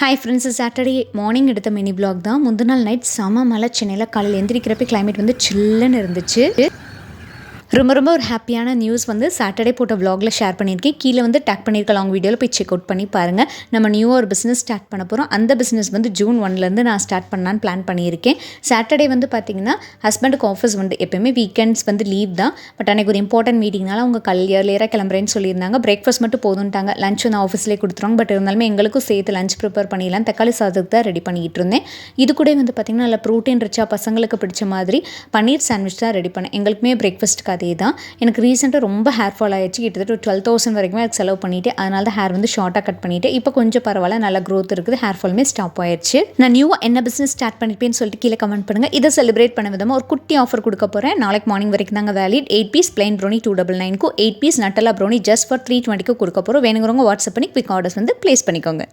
Hi friends Saturday morning எடுத்த mini black தான். முந்தின நாள் நைட் செம மழை. சென்னையில் காலையில் எந்திரிக்கிறப்ப கிளைமேட் வந்து சில்லுன்னு இருந்துச்சு. ரொம்ப ரொம்ப ஒரு ஹாப்பியான நியூஸ் வந்து சாட்டர்டே போட்ட vlogல ஷேர் பண்ணியிருக்கேன். கீழே வந்து டேக் பண்ணியிருக்க லாங் வீடியோவில் போய் செக் அவுட் பண்ணி பாருங்கள் நம்ம நியூவாக ஒரு பிஸ்னஸ் ஸ்டார்ட் பண்ண போகிறோம் அந்த பிஸ்னஸ் வந்து ஜூன் ஒன்லேருந்து நான் ஸ்டார்ட் பண்ணலான்னு பிளான் பண்ணியிருக்கேன். சாட்டர்டே வந்து பார்த்தீங்கன்னா ஹஸ்பண்டுக்கு ஆஃபீஸ் வந்து எப்பயுமே வீக்கெண்ட்ஸ் வந்து லீவ் தான். பட் அன்றைக்கி ஒரு இம்பார்ட்டன்ட் மீட்டிங்னால அவங்க கல் இயர்லியராக கிளம்புறேன்னு சொல்லியிருந்தாங்க. பிரேக்ஃபாஸ்ட் மட்டும் போதும்ட்டாங்க. லஞ்ச் வந்து ஆஃபீஸ்லேயே கொடுத்துருவாங்க. பட் இருந்தாலுமே எங்களுக்கும் சேர்த்து லஞ்ச் ப்ரிப்பேர் பண்ணிடலாம். தக்காளி சாதத்துக்கு தான் ரெடி பண்ணிக்கிட்டு இருந்தேன். இது கூட வந்து பார்த்திங்கன்னா நல்லா ப்ரோட்டீன் ரிச்சா பசங்களுக்கு பிடிச்ச மாதிரி பன்னீர் சாண்ட்விச் தான் ரெடி பண்ணேன். எங்களுக்குமே பிரேக்ஃபாஸ்ட்டுக்கு அதே தான் எனக்கு ரீசெண்டாக ரொம்ப ஹேர் ஃபால் ஆயிடுச்சு. கிட்டத்தட்ட டுவெல் தௌசண்ட் வரைக்குமே அதுக்கு செலவு பண்ணிவிட்டு அதனால தான் ஹேர் வந்து ஷார்ட்டாக கட் பண்ணிவிட்டு இப்போ கொஞ்சம் பரவாயில்ல நல்ல க்ரோத் இருக்குது. ஹேர் ஃபாலுமே ஸ்டாப் ஆயிடுச்சு. நான் நியூவாக என்ன பிஸ்னஸ் ஸ்டார்ட் பண்ணிப்பேன்னு சொல்லிட்டு கீழே கமெண்ட் பண்ணுங்கள் இதை செலிப்ரேட் பண்ண விதமாக ஒரு குட்டி ஆஃபர் கொடுக்க போகிறேன் நாளைக்கு மார்னிங் வரைக்கும் தாங்க valid eight piece plain brownie two double நைனுக்கும் eight piece Nutella brownie just for three டுவெண்ட்டிக்கு கொடுக்க போகிறோம் வேணுங்கிறவங்க வாட்ஸ்அப் பண்ணி குவிக் ஆர்டர்ஸ் வந்து ப்ளேஸ் பண்ணிக்கோங்க.